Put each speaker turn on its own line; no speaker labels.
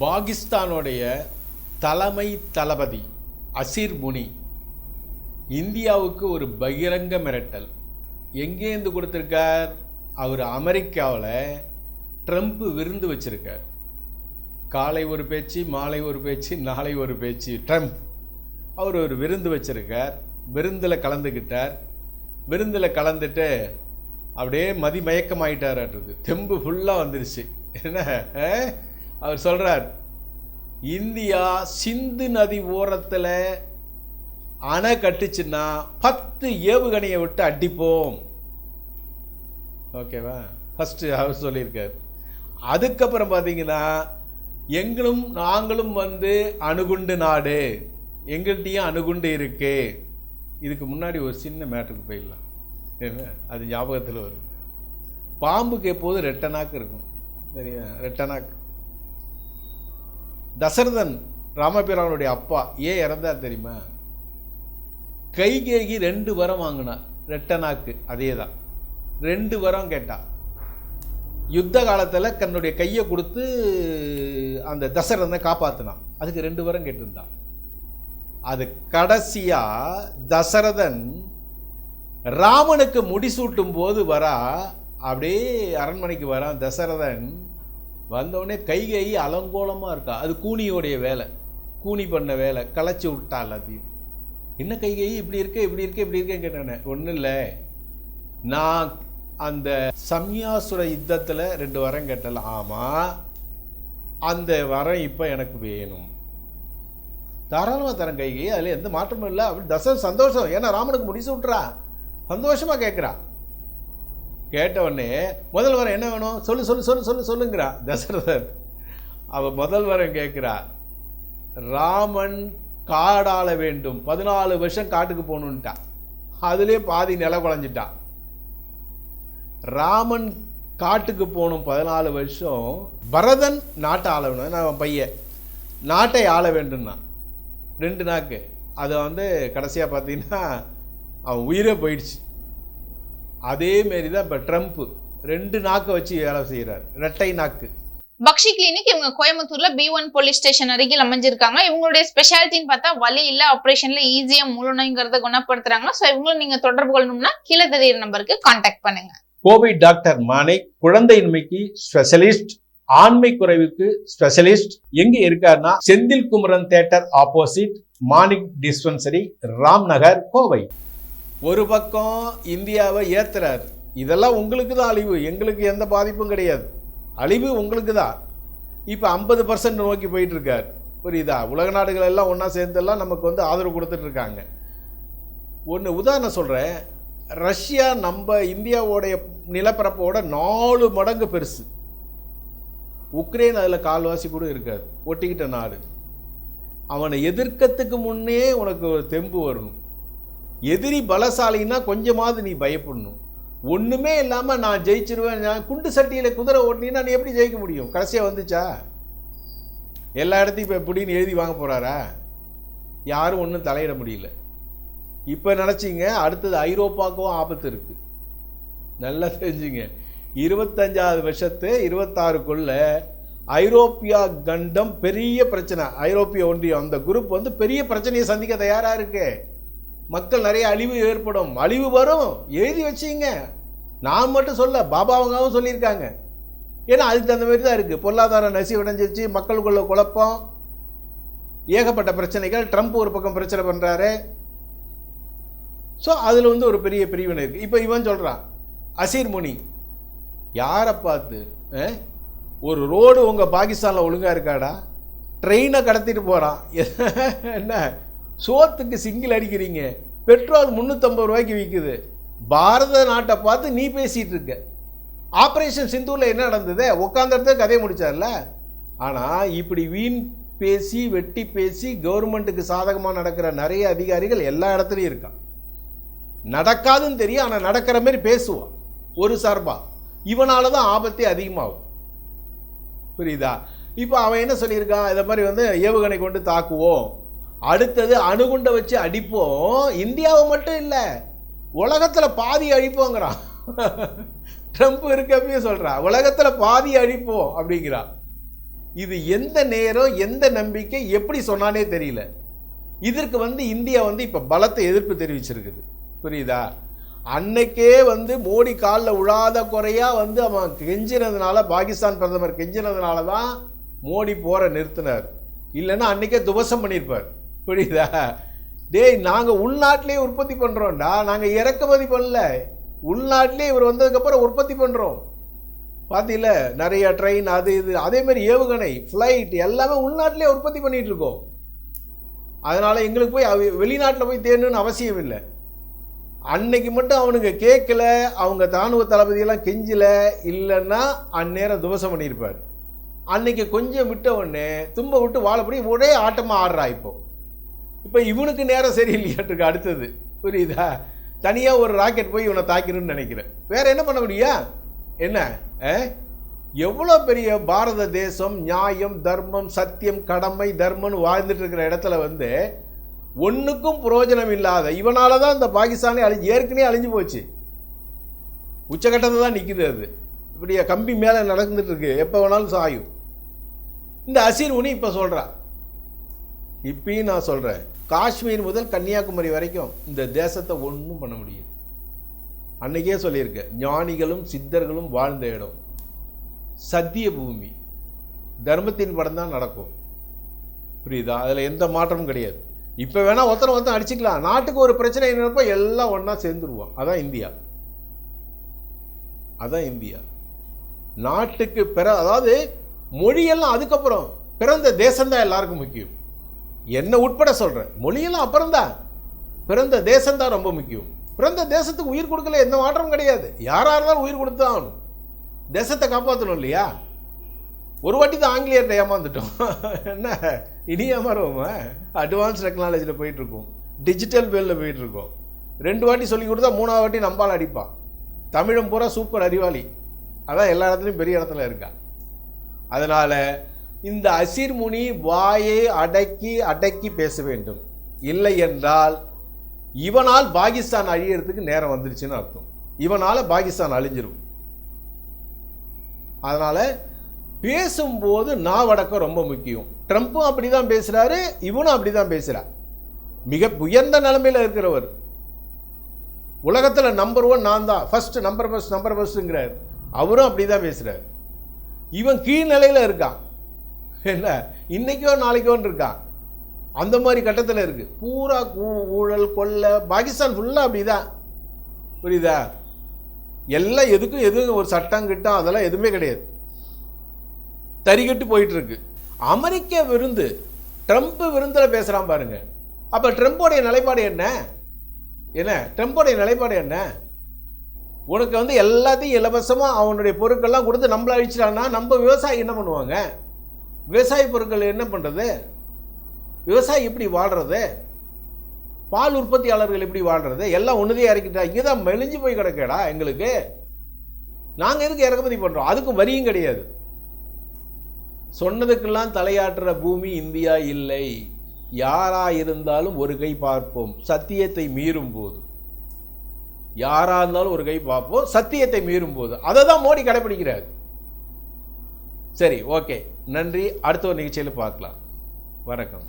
பாகிஸ்தானுடைய தலைமை தளபதி அசீர் முனி இந்தியாவுக்கு ஒரு பகிரங்க மிரட்டல். எங்கேருந்து கொடுத்துருக்கார்? அவர் அமெரிக்காவில் ட்ரம்ப் விருந்து வச்சுருக்கார். காலை ஒரு பேச்சு மாலை ஒரு பேச்சு நாளை ஒரு பேச்சு ட்ரம்ப் அவர் ஒரு விருந்து வச்சுருக்கார். விருந்தில் கலந்துக்கிட்டார் விருந்தில் கலந்துட்டு அப்படியே மதிமயக்கமாயிட்டாராட்டுருக்கு தெம்பு ஃபுல்லாக வந்துருச்சு. என்ன? அவர் சொல்கிறார் இந்தியா சிந்து நதி ஓரத்தில் அணை கட்டுச்சுன்னா பத்து ஏவுகணையை விட்டு அடிப்போம். ஓகேவா? ஃபஸ்ட்டு அவர் சொல்லியிருக்கார். அதுக்கப்புறம் பார்த்தீங்கன்னா எங்களும் நாங்களும் வந்து அணுகுண்டு நாடு. எங்கள்கிட்டயும் அணுகுண்டு இருக்கு. இதுக்கு முன்னாடி ஒரு சின்ன மேட்டருக்கு போயிடலாம். என்ன அது ஞாபகத்தில் வரும். பாம்புக்கு எப்போதும் ரெட்டனாக்கு இருக்கும். சரியா? ரெட்டனாக்கு. தசரதன் ராமபிரானுடைய அப்பா ஏன் இறந்தார் தெரியுமா? கைகேகி ரெண்டு வரம் வாங்கினார் ரெட்டனாக்கு அதே தான் ரெண்டு வரம் கேட்டா. யுத்த காலத்தில் தன்னுடைய கையை கொடுத்து அந்த தசரதனை காப்பாற்றினான் அதுக்கு ரெண்டு வரம் கேட்டிருந்தான். அது கடைசியாக தசரதன் ராமனுக்கு முடிசூட்டும் போது வரா அப்படியே அரண்மனைக்கு வரான் தசரதன். வந்தவுடனே கைகை அலங்கோலமாக இருக்கா? அது கூனியோடைய வேலை. கூனி பண்ண வேலை. களைச்சி விட்டா எல்லாத்தையும். என்ன கைகை இப்படி இருக்க இப்படி இருக்க இப்படி இருக்கேன்னு கேட்டானே. ஒன்றும் இல்லை. நான் அந்த சம்யாசுர யுத்தத்தில் ரெண்டு வரம் கேட்டல ஆமாம் அந்த வரம் இப்போ எனக்கு வேணும். தாராளமாக தரேன் கைகை அதில் எந்த மாற்றமும் இல்லை. அப்படி தசம் சந்தோஷம். ஏன்னா ராமனுக்கு முடிச்சு விட்றா சந்தோஷமாக கேட்குறா கேட்ட உடனே முதல் வரம் என்ன வேணும்? சொல்லு சொல்லு சொல்லு சொல்லு சொல்லுங்கிறா. தசரதன் அவள் முதல் வரம் கேட்குறா ராமன் காடாள வேண்டும். பதினாலு வருஷம் காட்டுக்கு போகணுன்ட்டா அதுலேயே பாதி நில குழஞ்சிட்டான் ராமன் காட்டுக்கு போகணும் பதினாலு வருஷம். பரதன் நாட்டை ஆள வேணும். நான் அவன் பையன். நாட்டை ஆள வேண்டும்னா ரெண்டு நாக்கு. அதை வந்து கடைசியாக பார்த்தீங்கன்னா அவன் உயிரே போயிடுச்சு. அதே மாரி தான் இப்போ ட்ரம்ப்பு ரெண்டு நாக்கை வச்சு வேலை செய்கிறார் ரெட்டை நாக்கு.
பக்ஷி கிளினிக் இவங்க கோயம்புத்தூர்ல பி ஒன் போலீஸ் ஸ்டேஷன் அருகில் அமைஞ்சிருக்காங்க. இவங்களுடைய ஸ்பெஷாலிட்டின்னு பார்த்தா வலி இல்ல ஆபரேஷன்ல ஈஸியா முழு நோய்ங்கிறத குணப்படுத்துறாங்க சோ இவங்களும் நீங்க தொடர்பு கொள்ளணும்னா கீழே தெரியுற நம்பருக்கு கான்டாக்ட் பண்ணுங்க.
கோவை டாக்டர் மாணிக் குழந்தையின்மைக்கு ஸ்பெஷலிஸ்ட் ஆண்மை குறைவுக்கு ஸ்பெஷலிஸ்ட் எங்க இருக்காருன்னா Senthil Kumaran theatre opposite Manik dispensary Ram Nagar Kovai. ஒரு பக்கம் இந்தியாவை ஏற்றுறாரு இதெல்லாம் உங்களுக்கு தான் அழிவு. எங்களுக்கு எந்த பாதிப்பும் கிடையாது. அழிவு உங்களுக்கு தான். இப்போ ஐம்பது பர்சன்ட் நோக்கி போயிட்டுருக்கார். புரியுதா? உலக நாடுகள் எல்லாம் ஒன்றா சேர்ந்தெல்லாம் நமக்கு வந்து ஆதரவு கொடுத்துட்ருக்காங்க ஒன்று உதாரணம் சொல்கிறேன் ரஷ்யா நம்ம இந்தியாவோடைய நிலப்பரப்போட நாலு மடங்கு பெருசு. உக்ரைன் அதில் கால்வாசி கூட இருக்காது. ஒட்டிக்கிட்ட நாடு. அவனை எதிர்க்கத்துக்கு முன்னே உனக்கு ஒரு தெம்பு வரணும். எதிரி பலசாலின்னா கொஞ்சமாவது நீ பயப்படணும். ஒன்றுமே இல்லாமல் நான் ஜெயிச்சிருவேன் நான் குண்டு சட்டியில் குதிரை ஓட்டினீங்கன்னா நீ எப்படி ஜெயிக்க முடியும்? கடைசியாக வந்துச்சா? எல்லா இடத்தையும் இப்போ எப்படின்னு எழுதி வாங்க போகிறாரா யாரும் ஒன்றும் தலையிட முடியல. இப்போ நினச்சிங்க அடுத்தது ஐரோப்பாவுக்கும் ஆபத்து இருக்குது நல்லா தெரிஞ்சுங்க. இருபத்தஞ்சாவது வருஷத்து இருபத்தாறுக்குள்ள ஐரோப்பியா கண்டம் பெரிய பிரச்சனை. ஐரோப்பிய ஒன்றியம் அந்த குரூப் வந்து பெரிய பிரச்சனையை சந்திக்க தயாராக இருக்குது மக்கள் நிறைய அழிவு ஏற்படும். அழிவு வரும். எழுதி வச்சிங்க. நான் மட்டும் சொல்ல பாபாவங்காவும் சொல்லியிருக்காங்க. ஏன்னா அதுக்கு தகுந்த மாதிரி தான் இருக்குது பொருளாதார நசிவடைஞ்சிருச்சு மக்களுக்குள்ள குழப்பம் ஏகப்பட்ட பிரச்சனைகள் ட்ரம்ப் ஒரு பக்கம் பிரச்சனை பண்ணுறாரு ஸோ அதில் வந்து ஒரு பெரிய பிரிவினை இருக்குது இப்போ இவன் சொல்கிறான் அசீர் முனி யாரை பார்த்து ஒரு ரோடு உங்கள் பாகிஸ்தானில் ஒழுங்காக இருக்காடா? ட்ரெயினை கடத்திட்டு போகிறான் என்ன? சோத்துக்கு சிங்கிள் அடிக்கிறீங்க. பெட்ரோல் முந்நூற்றம்பது ரூபாய்க்கு விற்குது பாரத நாட்டை பார்த்து நீ பேசிகிட்டு இருக்க. ஆப்ரேஷன் சிந்தூரில் என்ன நடந்தது? உட்காந்துறது கதையை முடித்தார்ல ஆனால் இப்படி வீண் பேசி வெட்டி பேசி கவர்மெண்ட்டுக்கு சாதகமாக நடக்கிற நிறைய அதிகாரிகள் எல்லா இடத்துலையும் இருக்கான் நடக்காதுன்னு தெரியும் ஆனால் நடக்கிற மாதிரி பேசுவான். ஒரு சார்பாக இவனால் தான் ஆபத்தே அதிகமாகும். புரியுதா? இப்போ அவன் என்ன சொல்லியிருக்கான்? இதை மாதிரி வந்து ஏவுகணை கொண்டு தாக்குவோம். அடுத்தது அணுகுண்டை வச்சு அடிப்போம். இந்தியாவை மட்டும் இல்லை உலகத்தில் பாதி அழிப்போங்கிறான் ட்ரம்ப் இருக்கப்பயே சொல்கிறான் உலகத்தில் பாதி அழிப்போம் அப்படிங்கிறான் இது எந்த நேரம் எந்த நம்பிக்கை எப்படி சொன்னானே தெரியல. இதற்கு வந்து இந்தியா வந்து இப்போ பலத்த எதிர்ப்பு தெரிவிச்சிருக்குது. புரியுதா? அன்னைக்கே வந்து மோடி காலில் உழாத குறையாக வந்து அவன் கெஞ்சினதுனால பாகிஸ்தான் பிரதமர் கெஞ்சினதுனால தான் மோடி போரை நிறுத்தினார். இல்லைன்னா அன்னைக்கே துவசம் பண்ணியிருப்பார். புரியுதா? டேய் நாங்கள் உள்நாட்டிலே உற்பத்தி பண்ணுறோம்டா நாங்கள் இறக்குமதி பண்ணல. உள்நாட்டிலே இவர் வந்ததுக்கப்புறம் உற்பத்தி பண்ணுறோம் பார்த்தீங்கள நிறைய ட்ரெயின் அது இது அதேமாதிரி ஏவுகணை ஃப்ளைட் எல்லாமே உள்நாட்டிலே உற்பத்தி பண்ணிகிட்ருக்கோம் இருக்கோம். அதனால் எங்களுக்கு போய் அவ- வெளிநாட்டில் போய் தேடணும்னு அவசியம் இல்லை. அன்னைக்கு மட்டும் அவனுங்க கேட்கல அவங்க இராணுவ தளபதியெல்லாம் கெஞ்சலை இல்லைன்னா அந்நேரம் துவசம் பண்ணியிருப்பார். அன்னைக்கு கொஞ்சம் விட்ட உடனே தும்ப விட்டு வாழப்படி ஒரே ஆட்டமாக ஆடுறா இப்போது இப்போ இவனுக்கு நேரம் சரியில்லையாட்டுருக்கு அடுத்தது. புரியுதா? தனியாக ஒரு ராக்கெட் போய் இவனை தாக்கிடுன்னு நினைக்கிறேன். வேற என்ன பண்ண முடியா? என்ன? எவ்வளோ பெரிய பாரத தேசம் நியாயம் தர்மம் சத்தியம் கடமை தர்மம்னு வாழ்ந்துட்டு இருக்கிற இடத்துல வந்து ஒன்றுக்கும் பிரயோஜனம் இல்லாத இவனால தான் இந்த பாகிஸ்தானே அழிஞ்சு ஏற்கனவே அழிஞ்சு போச்சு. உச்சகட்டத்தை தான் நிற்கிது அது. இப்படி கம்பி மேலே நடந்துட்டு இருக்கு எப்போ வேணாலும் சாயும். இந்த அசீர் உனி இப்போ சொல்கிறான் இப்பயும் நான் சொல்கிறேன் காஷ்மீர் முதல் கன்னியாகுமரி வரைக்கும் இந்த தேசத்தை ஒன்றும் பண்ண முடியும் அன்னைக்கே சொல்லியிருக்கேன் ஞானிகளும் சித்தர்களும் வாழ்ந்த இடம். சத்திய பூமி. தர்மத்தின் படம் தான் நடக்கும். புரியுதா? அதில் எந்த மாற்றமும் கிடையாது. இப்போ வேணால் ஒருத்தனை ஒருத்தன் அடிச்சுக்கலாம். நாட்டுக்கு ஒரு பிரச்சனை என்னப்போ எல்லாம் ஒன்றா சேர்ந்துருவோம். அதான் இந்தியா. அதான் இந்தியா. நாட்டுக்கு பிற அதாவது மொழியெல்லாம் அதுக்கப்புறம் பிறந்த தேசம்தான் எல்லாருக்கும் முக்கியம். என்ன உட்பட சொல்கிறேன் மொழியெல்லாம் அப்புறம்தான். பிறந்த தேசம்தான் ரொம்ப முக்கியம். பிறந்த தேசத்துக்கு உயிர் கொடுக்கல எந்த மாற்றமும் கிடையாது. யாராக இருந்தாலும் உயிர் கொடுத்து தான் ஆகணும்? தேசத்தை காப்பாற்றணும் இல்லையா? ஒரு வாட்டி தான் ஆங்கிலேயர்கிட்ட ஏமாந்துட்டோம். என்ன? இனி ஏமாறுவோமா? அட்வான்ஸ் டெக்னாலஜியில் போயிட்டுருக்கோம் டிஜிட்டல் வேலில் போயிட்டுருக்கோம் ரெண்டு வாட்டி சொல்லி கொடுத்தா மூணாவது வாட்டி நம்பால் அடிப்பான். தமிழம் பூரா சூப்பர் அறிவாளி. அதான் எல்லா இடத்துலையும் பெரிய இடத்துல இருக்கா. அதனால் இந்த அசிர்முனி வாயை அடக்கி அடக்கி பேச வேண்டும். இல்லை என்றால் இவனால் பாகிஸ்தான் அழியறதுக்கு நேரம் வந்துருச்சுன்னு அர்த்தம். இவனால் பாகிஸ்தான் அழிஞ்சிரும். அதனால் பேசும்போது நாவடக்கம் ரொம்ப முக்கியம். ட்ரம்ப்பும் அப்படி தான் பேசுகிறாரு இவனும் அப்படி தான் பேசுகிறார் மிக உயர்ந்த நிலைமையில் இருக்கிறவர். உலகத்தில் நம்பர் ஒன் நான் தான். ஃபஸ்ட்டு நம்பர் ஃபஸ்ட் நம்பர் ஃபஸ்ட்டுங்கிறார் அவரும் அப்படி தான் பேசுகிறார் இவன் கீழ்நிலையில் இருக்கான். என்ன இன்றைக்கோ நாளைக்கோன்னு இருக்கான். அந்த மாதிரி கட்டத்தில் இருக்குது பூரா ஊழல் கொள்ளை பாகிஸ்தான் ஃபுல்லாக அப்படி தான் புரியுதா? எல்லாம் எதுக்கும் எதுவும் ஒரு சட்டம் கிட்டம் அதெல்லாம் எதுவுமே கிடையாது. தறிகட்டு போயிட்டுருக்கு. அமெரிக்க விருந்து ட்ரம்ப் விருந்தில் பேசுகிறான் பாருங்க. அப்போ ட்ரம்ப்போடைய நிலைப்பாடு என்ன? என்ன? ட்ரம்ப்போடைய நிலைப்பாடு என்ன? உனக்கு வந்து எல்லாத்தையும் இலவசமாக அவனுடைய பொருட்கள்லாம் கொடுத்து நம்மள அழிச்சிட்டான்னா நம்ம விவசாயி என்ன பண்ணுவாங்க? விவசாய பொருட்கள் என்ன பண்ணுறது விவசாயி எப்படி வாழ்கிறது பால் உற்பத்தியாளர்கள் எப்படி வாழ்கிறது எல்லாம் ஒன்றுதே இறக்கிட்டா இங்கே தான் மெலிஞ்சு போய் கிடக்கடா எங்களுக்கு. நாங்கள் எதுக்கு இறக்குமதி பண்ணுறோம் அதுக்கும் வரியும் கிடையாது. சொன்னதுக்கெல்லாம் தலையாட்டுற பூமி இந்தியா இல்லை. யாரா இருந்தாலும் ஒரு கை பார்ப்போம். சத்தியத்தை மீறும் போது. யாரா இருந்தாலும் ஒரு கை பார்ப்போம். சத்தியத்தை மீறும் போது. அதை தான் மோடி கடைபிடிக்கிறார். சரி ஓகே நன்றி அடுத்த ஒரு நிகழ்ச்சியில் பார்க்கலாம் வணக்கம்